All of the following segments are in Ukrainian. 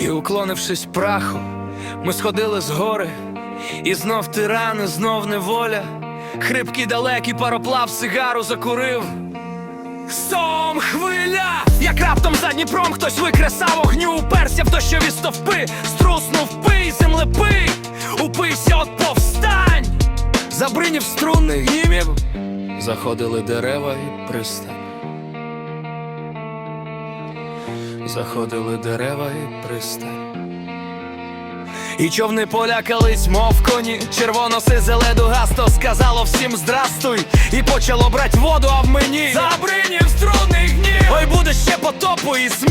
І уклонившись праху, ми сходили з гори, і знов тирани, знов неволя. Хрипкий далекий пароплав сигару закурив. Сом хвиля, як раптом за Дніпром хтось викресав огню, уперся в дощові стовпи, струснув пий, землепий, упився от повстань, забринів струнних гімів, заходили дерева і пристань. Заходили дерева і пристань. І човни полякались, мов коні, Червоно, червоноси ледугасто сказало всім здрастуй, і почало брать воду, а в мені забринів струнний гнів. Ой, буде ще потопу, і вина.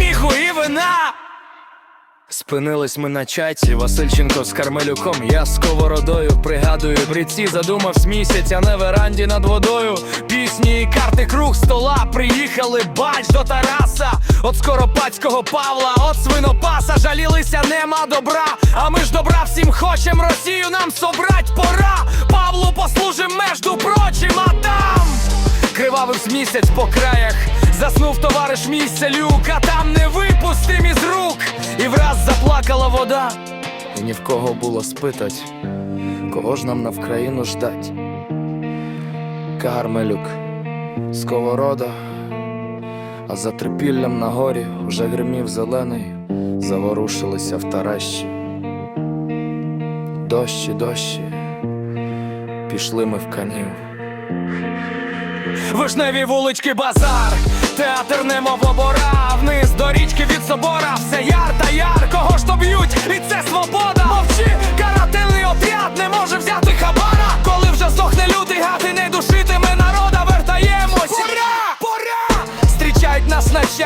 Спинились ми на чайці, Васильченко з Кармелюком, я з сковородою пригадую, брідці задумав місяць, а на веранді над водою. Пісні і карти круг стола приїхали, бач до Тараса, от Скоропадського Павла, от свинопаса, жалілися, нема добра. А ми ж добра всім хочем, Росію нам собрать пора. Павлу послужим между прочим, а там Кривавився місяць по краях, заснув товариш мій селюк, а там не випустим із рук, заплакала вода. І ні в кого було спитать, кого ж нам на Вкраїну ждать. Кармелюк, сковорода, а за трипіллям на горі вже гримів зелений, заворушилися в таращі. Дощі, дощі, пішли ми в канів. Вишневі вулички, базар, театр немов обора, вниз до річки від собора, все яр та яр,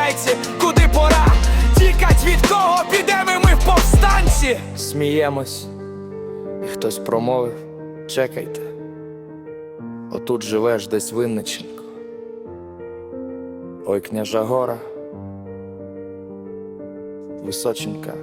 нас куди пора? Тікать від кого підемо ми в повстанці. Сміємось, і хтось промовив: чекайте. Отут живеш десь Винниченко. Ой, княжа гора, Височенка